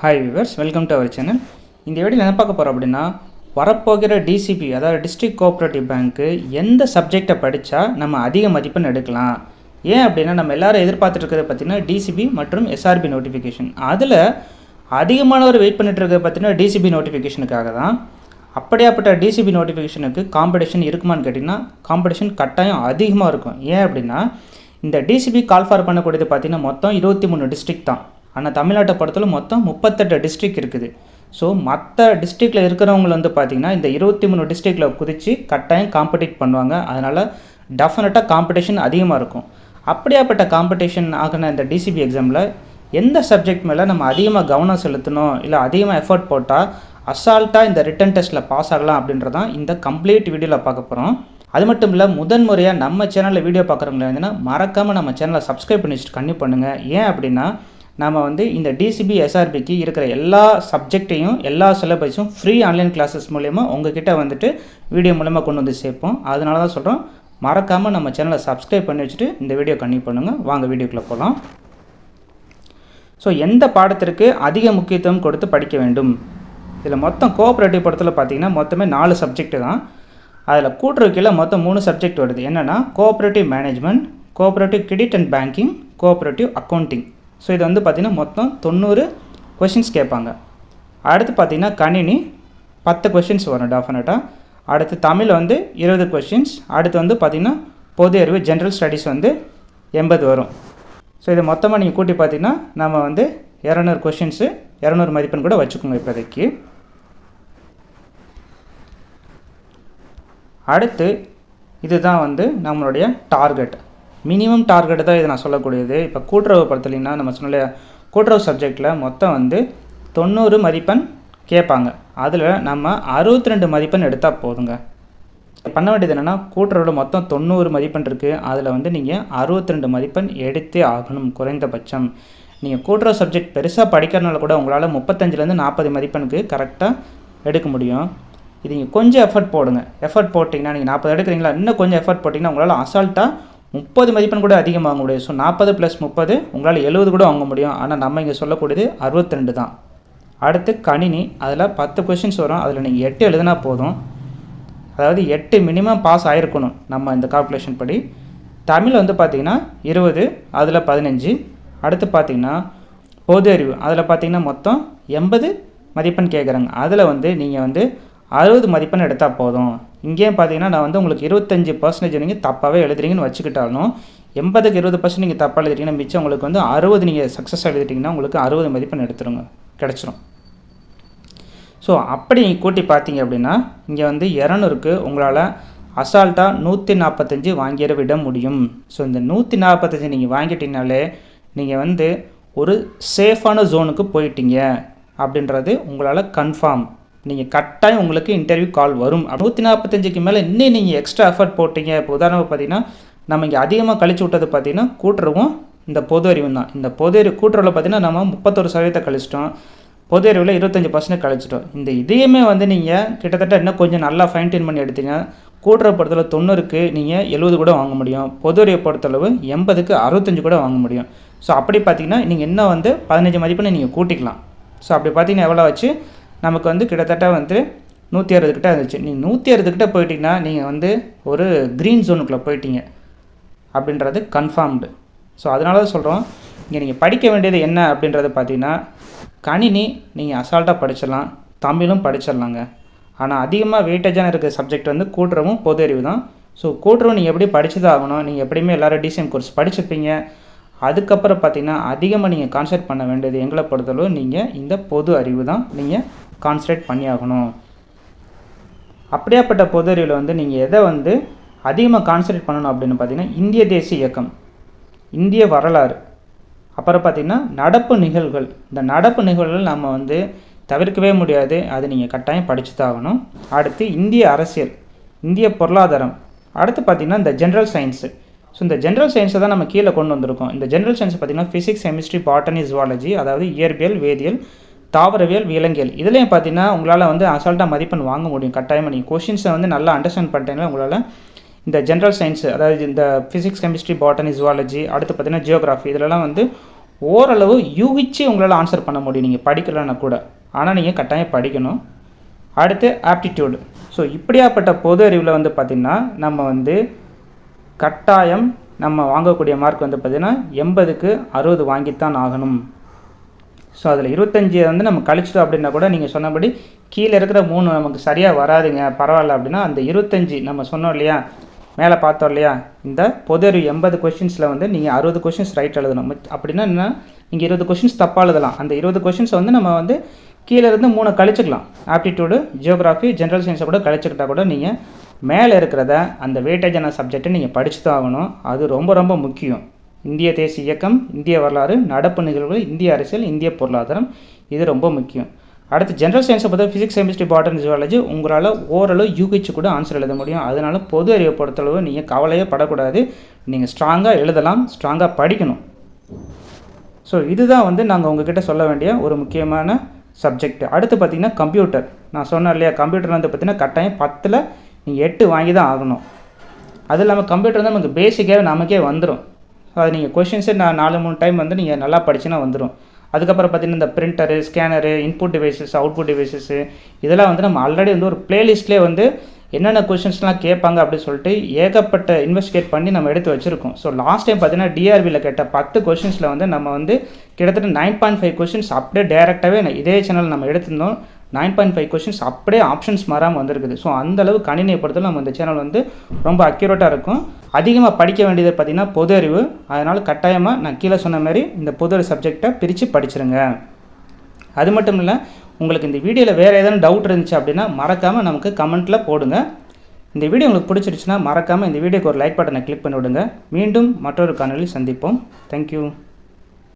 Hi viewers welcome to our channel இந்த வீடியோவில் என்ன பார்க்க போகிறோம் அப்படின்னா வரப்போகிற டிசிபி அதாவது டிஸ்ட்ரிக்ட் கோஆப்ரேட்டிவ் பேங்க்கு எந்த சப்ஜெக்டை படித்தா நம்ம அதிக மதிப்பெண் எடுக்கலாம்? ஏன் அப்படின்னா நம்ம எல்லாரும் எதிர்பார்த்துட்டு இருக்கிறது பார்த்தீங்கன்னா டிசிபி மற்றும் எஸ்ஆர்பி நோட்டிஃபிகேஷன் அதில் அதிகமானவர் வெயிட் பண்ணிட்டு இருக்கிறது பார்த்தீங்கன்னா டிசிபி நோட்டிஃபிகேஷனுக்காக தான். அப்படியாப்பட்ட டிசிபி நோட்டிஃபிகேஷனுக்கு காம்படிஷன் இருக்குமான்னு கேட்டிங்கன்னா காம்படிஷன் கட்டாயம் அதிகமாக இருக்கும். ஏன் அப்படின்னா இந்த டிசிபி கால்ஃபார் பண்ணக்கூடியது பார்த்தீங்கன்னா மொத்தம் இருபத்தி மூணு டிஸ்ட்ரிக்ட் தான். ஆனால் தமிழ்நாட்டை படத்தில் மொத்தம் முப்பத்தெட்டு டிஸ்ட்ரிக்ட் இருக்குது. ஸோ மற்ற டிஸ்ட்ரிக்டில் இருக்கிறவங்க வந்து பார்த்திங்கன்னா இந்த இருபத்தி மூணு டிஸ்ட்ரிக்டில் குதித்து கட்டாயம் காம்படிட் பண்ணுவாங்க. அதனால் டெஃபினட்டாக காம்படிஷன் அதிகமாக இருக்கும். அப்படியாப்பட்ட காம்படிஷன் ஆகின இந்த டிசிபி எக்ஸாமில் எந்த சப்ஜெக்ட் மேலே நம்ம அதிகமாக கவனம் செலுத்தணும்? இல்லை அதிகமாக எஃபர்ட் போட்டால் அசால்ட்டாக இந்த ரிட்டன் டெஸ்ட்டில் பாஸ் ஆகலாம் அப்படின்றதான் இந்த கம்ப்ளீட் வீடியோவில் பார்க்க போகிறோம் அது மட்டும் இல்லை முதன் முறையாக நம்ம சேனலில் வீடியோ பார்க்குறவங்கள இருந்தீங்கன்னா மறக்காமல் நம்ம சேனலை சப்ஸ்கிரைப் பண்ணி வச்சுட்டு கண்டிப்பாக பண்ணுங்கள் ஏன் அப்படின்னா நாம் வந்து இந்த டிசிபி எஸ்ஆர்பிக்கு இருக்கிற எல்லா சப்ஜெக்டையும் எல்லா சிலபஸும் ஃப்ரீ ஆன்லைன் கிளாஸஸ் மூலயமா உங்ககிட்ட வந்துட்டு வீடியோ மூலமாக கொண்டு வந்து சேர்ப்போம். அதனால தான் சொல்கிறோம் மறக்காமல் நம்ம சேனலை சப்ஸ்கிரைப் பண்ணி வச்சுட்டு இந்த வீடியோ கண்டிப்பாக பண்ணுங்கள் வாங்க வீடியோக்குள்ளே போகலாம் ஸோ எந்த பாடத்திற்கு அதிக முக்கியத்துவம் கொடுத்து படிக்க வேண்டும்? இதில் மொத்தம் கோஆப்ரேட்டிவ் படத்தில் பார்த்தீங்கன்னா மொத்தமே நாலு சப்ஜெக்ட்டு தான். அதில் கூட்டுறவு கீழே மொத்தம் மூணு சப்ஜெக்ட் வருது. என்னென்னா cooperative management cooperative credit and banking cooperative accounting so இது வந்து பார்த்திங்கன்னா மொத்தம் தொண்ணூறு கொஷின்ஸ் கேட்பாங்க. அடுத்து பார்த்திங்கன்னா கணினி பத்து கொஷின்ஸ் வரும் டெஃபினட்டாக அடுத்து தமிழ் வந்து இருபது கொஷின்ஸ் அடுத்து வந்து பார்த்திங்கன்னா பொது அறிவு ஜென்ரல் ஸ்டடீஸ் வந்து எண்பது வரும். ஸோ இது மொத்தமாக நீங்கள் கூட்டி பார்த்தீங்கன்னா நம்ம வந்து இரநூறு கொஷின்ஸு இரநூறு மதிப்பெண் கூட வச்சுக்கோங்க இப்போதைக்கு. அடுத்து இதுதான் வந்து நம்மளுடைய டார்கெட் மினிமம் டார்கெட் தான் இது நான் சொல்லக்கூடியது. இப்போ கூட்டுறவு படுத்தலைன்னா நம்ம சொன்ன கூட்டுறவு சப்ஜெக்டில் மொத்தம் வந்து தொண்ணூறு மதிப்பெண் கேட்பாங்க. அதில் நம்ம அறுபத்தி ரெண்டு மதிப்பெண் எடுத்தால் போதுங்க. பண்ண வேண்டியது என்னென்னா கூட்டுறவில் மொத்தம் தொண்ணூறு மதிப்பெண் இருக்குது அதில் வந்து நீங்கள் அறுபத்தி ரெண்டு மதிப்பெண் எடுத்தே ஆகணும் குறைந்தபட்சம். நீங்கள் கூட்டுறவு சப்ஜெக்ட் பெருசாக படிக்கிறனால கூட உங்களால் முப்பத்தஞ்சிலேருந்து நாற்பது மதிப்பெண்ணுக்கு கரெக்டாக எடுக்க முடியும். இது நீங்கள் கொஞ்சம் எஃபர்ட் போடுங்க. எஃபர்ட் போட்டிங்கன்னா நீங்கள் நாற்பது எடுக்கிறீங்களா? இன்னும் கொஞ்சம் எஃபர்ட் போட்டிங்கன்னா உங்களால் அசால்ட்டாக முப்பது மதிப்பெண் கூட அதிகமாக வாங்க முடியும் ஸோ நாற்பது ப்ளஸ் முப்பது உங்களால் எழுபது கூட வாங்க முடியும். ஆனால் நம்ம இங்கே சொல்லக்கூடியது அறுபத்திரெண்டு தான். அடுத்து கணினி அதில் பத்து கொஷின்ஸ் வரும். அதில் நீங்கள் எட்டு எழுதுனா போதும். அதாவது எட்டு மினிமம் பாஸ் ஆகிருக்கணும் நம்ம இந்த கால்குலேஷன் படி. தமிழ் வந்து பார்த்திங்கன்னா இருபது அதில் பதினஞ்சு. அடுத்து பார்த்திங்கன்னா பொது அறிவு அதில் பார்த்திங்கன்னா மொத்தம் எண்பது மதிப்பெண் கேட்குறாங்க அதில் வந்து நீங்கள் வந்து அறுபது மதிப்பெண் எடுத்தால் போதும். இங்கேயும் பார்த்தீங்கன்னா நான் வந்து உங்களுக்கு இருபத்தஞ்சி பர்சன்டேஜ் நீங்கள் தப்பாகவே எழுதுறீங்கன்னு வச்சுக்கிட்டாலும் எண்பதுக்கு இருபது பர்சன்ட் நீங்கள் தப்பாக எழுதிட்டீங்கன்னா மிச்சம் உங்களுக்கு வந்து அறுபது நீங்கள் சக்ஸஸ் எழுதிட்டிங்கன்னா உங்களுக்கு அறுபது மதிப்பெண் எடுத்துருங்க. கிடச்சிரும். ஸோ அப்படி நீங்கள் கூட்டி பார்த்தீங்க அப்படின்னா இங்கே வந்து இரநூறுக்கு உங்களால் அசால்ட்டாக நூற்றி நாற்பத்தஞ்சு வாங்கிட விட முடியும். ஸோ இந்த நூற்றி நாற்பத்தஞ்சு நீங்கள் வாங்கிட்டீங்கனாலே நீங்கள் வந்து ஒரு சேஃபான ஜோனுக்கு போயிட்டீங்க. அப்படின்றது உங்களால் கன்ஃபார்ம் நீங்கள் கட்டாயம் உங்களுக்கு இன்டர்வியூ கால் வரும். நூற்றி நாற்பத்தஞ்சுக்கு மேலே இன்னும் நீங்கள் எக்ஸ்ட்ரா எஃபர்ட் போட்டிங்க. இப்போ உதாரணம் பார்த்தீங்கன்னா நம்ம இங்கே அதிகமாக கழிச்சு விட்டது பார்த்தீங்கன்னா கூட்டுறவும் இந்த பொது அறிவும் தான். இந்த பொது அறிவு கூட்டுறவில் பார்த்தீங்கன்னா நம்ம முப்பத்தொரு சதவீதத்தை கழிச்சிட்டோம். பொது அறிவில் இருபத்தஞ்சி பர்சன்ட் கழிச்சிட்டோம். இந்த இதையுமே வந்து நீங்கள் கிட்டத்தட்ட இன்னும் கொஞ்சம் நல்லா ஃபைன் டியூன் பண்ணி எடுத்தீங்கன்னா கூட்டுறவு பொறுத்தளவு தொண்ணூறுக்கு நீங்கள் எழுபது கூட வாங்க முடியும். பொது அறிவை பொறுத்தளவு எண்பதுக்கு அறுபத்தஞ்சு கூட வாங்க முடியும். ஸோ அப்படி பார்த்தீங்கன்னா நீங்கள் இன்னும் வந்து பதினஞ்சு மதிப்பெண்ணை நீங்கள் கூட்டிக்கலாம். ஸோ அப்படி பார்த்தீங்கன்னா எவ்வளோ வச்சு நமக்கு வந்து கிட்டத்தட்ட வந்து நூற்றி அறுபது கிட்ட இருந்துச்சு. நீங்கள் நூற்றி அறுபது கிட்ட போயிட்டீங்கன்னா நீங்கள் வந்து ஒரு க்ரீன் ஜோனுக்குள்ளே போயிட்டீங்க அப்படின்றது கன்ஃபார்ம்டு ஸோ அதனால தான் சொல்கிறோம் இங்கே நீங்கள் படிக்க வேண்டியது என்ன அப்படின்றது பார்த்தீங்கன்னா கணினி நீங்கள் அசால்ட்டாக படிச்சிடலாம் தமிழும் படிச்சிடலாங்க. ஆனால் அதிகமாக வெயிட்டேஜான இருக்கிற சப்ஜெக்ட் வந்து கூட்டுறவும் பொது அறிவு தான். ஸோ கூட்டுறவும் நீங்கள் எப்படி படிச்சு தான் ஆகணும் நீங்கள் எப்படியுமே எல்லோரும் டிசிஎம் கோர்ஸ் படிச்சிருப்பீங்க. அதுக்கப்புறம் பார்த்தீங்கன்னா அதிகமாக நீங்கள் கான்சென்ட் பண்ண வேண்டியது எங்களை பொறுத்தளவு நீங்கள் இந்த பொது அறிவு தான். நீங்கள் கான்சன்ட்ரேட் பண்ணி ஆகணும் அப்படியாப்பட்ட பொது அறிவில் வந்து நீங்கள் எதை வந்து அதிகமாக கான்சன்ட்ரேட் பண்ணணும் அப்படின்னு பார்த்தீங்கன்னா இந்திய தேசிய இயக்கம் இந்திய வரலாறு. அப்புறம் பார்த்திங்கன்னா நடப்பு நிகழ்வுகள். இந்த நடப்பு நிகழ்வுகள் நம்ம வந்து தவிர்க்கவே முடியாது. அது நீங்கள் கட்டாயம் படித்து தான் ஆகணும். அடுத்து இந்திய அரசியல் இந்திய பொருளாதாரம். அடுத்து பார்த்திங்கன்னா இந்த ஜென்ரல் சயின்ஸு ஸோ இந்த ஜென்ரல் சயின்ஸை தான் நம்ம கீழே கொண்டு வந்திருக்கோம். இந்த ஜென்ரல் சயின்ஸ் பார்த்திங்கன்னா ஃபிசிக்ஸ் கெமிஸ்ட்ரி பாட்டனி ஜுவாலஜி அதாவது இயற்பியல் வேதியியல் தாவரவியல் விலங்கியல். இதுலேயும் பார்த்தீங்கன்னா உங்களால் வந்து அசால்ட்டாக மதிப்பெண் வாங்க முடியும். கட்டாயமாக நீங்கள் கொஷின்ஸை வந்து நல்லா அண்டர்ஸ்டாண்ட் பண்ணிட்டீங்கன்னா உங்களால் இந்த ஜென்ரல் சயின்ஸ் அதாவது இந்த ஃபிசிக்ஸ் கெமிஸ்ட்ரி பாட்டனி ஜுவாலஜி அடுத்து பார்த்தீங்கன்னா ஜியோகிராஃபி இதிலலாம் வந்து ஓரளவு யூகிச்சு உங்களால் ஆன்சர் பண்ண முடியும். நீங்கள் படிக்கலைன்னா கூட. ஆனால் நீங்கள் கட்டாயம் படிக்கணும். அடுத்து ஆப்டிடியூடு ஸோ இப்படியாப்பட்ட பொது அறிவில் வந்து பார்த்திங்கன்னா நம்ம வந்து கட்டாயம் நம்ம வாங்கக்கூடிய மார்க் வந்து பார்த்திங்கன்னா எண்பதுக்கு அறுபது வாங்கித்தான் ஆகணும். ஸோ அதில் இருபத்தஞ்சி வந்து நம்ம கழிச்சிட்டோம் அப்படின்னா கூட நீங்கள் சொன்னபடி கீழே இருக்கிற மூணு நமக்கு சரியாக வராதுங்க. பரவாயில்ல அப்படின்னா அந்த இருபத்தஞ்சி நம்ம சொன்னோம் இல்லையா? மேலே பார்த்தோம் இல்லையா? இந்த பொதறிவு எண்பது கொஷின்ஸில் வந்து நீங்கள் அறுபது கொஷின்ஸ் ரைட் எழுதணும். அப்படின்னா என்ன? நீங்கள் இருபது கொஷின்ஸ் தப்பாக எழுதலாம். அந்த இருபது கொஷின்ஸ் வந்து நம்ம வந்து கீழே இருந்து மூணு கழிச்சுக்கலாம். ஆப்டிடியூடு ஜியோகிராஃபி ஜென்ரல் சயின்ஸை கூட கழிச்சுக்கிட்டா கூட நீங்கள் மேலே இருக்கிறத அந்த வெயிட்டேஜான சப்ஜெக்டை நீங்கள் படிச்சு தான் ஆகணும். அது ரொம்ப ரொம்ப முக்கியம். இந்திய தேசிய இயக்கம் இந்திய வரலாறு நடப்பு நிகழ்வுகள் இந்திய அரசியல் இந்திய பொருளாதாரம் இது ரொம்ப முக்கியம். அடுத்து ஜென்ரல் சயின்ஸை பார்த்தா ஃபிசிக்ஸ் கெமிஸ்ட்ரி பாட்டன் ஜுவாலஜி உங்களால் ஓரளவு யூகிச்சு கூட ஆன்சர் எழுத முடியும். அதனால பொது அறிவை பொறுத்தளவு நீங்கள் கவலையே படக்கூடாது. நீங்கள் ஸ்ட்ராங்காக எழுதலாம் ஸ்ட்ராங்காக படிக்கணும். ஸோ இதுதான் வந்து நாங்கள் உங்ககிட்ட சொல்ல வேண்டிய ஒரு முக்கியமான சப்ஜெக்ட் அடுத்து பார்த்தீங்கன்னா கம்ப்யூட்டர் நான் சொன்னேன் இல்லையா கம்ப்யூட்டர் வந்து பார்த்தீங்கன்னா கட்டாயம் பத்தில் நீங்கள் எட்டு வாங்கி தான் ஆகணும். அது இல்லாமல் கம்ப்யூட்டர் வந்து நமக்கு பேசிக்காகவே நமக்கே வந்துடும் அது நீங்கள் கொஷின்ஸே நான் நாலு மூணு டைம் வந்து நீங்கள் நல்லா படிச்சுன்னா வந்துடும் அதுக்கப்புறம் பார்த்தீங்கன்னா இந்த printer scanner input devices output devices இதெல்லாம் வந்து நம்ம ஆல்ரெடி வந்து ஒரு பிளேலிஸ்ட்லேயே வந்து என்னென்ன கொஷின்ஸ்லாம் கேட்பாங்க அப்படின்னு சொல்லிட்டு ஏகப்பட்ட இன்வெஸ்டிகேட் பண்ணி நம்ம எடுத்து வச்சுருக்கோம். ஸோ லாஸ்ட் டைம் பார்த்தீங்கன்னா டிஆர்பியில் கேட்ட பத்து கொஷின்ஸில் வந்து நம்ம வந்து கிட்டத்தட்ட நைன் பாயிண்ட் ஃபைவ் கொஷின்ஸ் அப்படியே டேரெக்டாகவே இதே சேனல் நம்ம எடுத்திருந்தோம். நைன் பாயிண்ட் ஃபைவ் கொஷின்ஸ் அப்படியே ஆப்ஷன்ஸ் மாறாமல் வந்திருக்குது. ஸோ அந்தளவு கணினியை பொறுத்தவரை நம்ம இந்த சேனல் வந்து ரொம்ப அக்யூரேட்டாக இருக்கும். அதிகமாக படிக்க வேண்டியது பார்த்திங்கன்னா பொது அறிவு. அதனால் கட்டாயமாக நான் கீழே சொன்ன மாதிரி இந்த பொது அறிவு சப்ஜெக்டை பிரித்து படிச்சிருங்க. அது மட்டும் இல்லை உங்களுக்கு இந்த வீடியோவில் வேறு ஏதாவது டவுட் இருந்துச்சு அப்படின்னா மறக்காமல் நமக்கு கமெண்ட்டில் போடுங்க. இந்த வீடியோ உங்களுக்கு பிடிச்சிருச்சுன்னா மறக்காமல் இந்த வீடியோக்கு ஒரு லைக் பட்டனை கிளிக் பண்ணி விடுங்க. மீண்டும் மற்றொரு காணொலி சந்திப்போம். தேங்க்யூ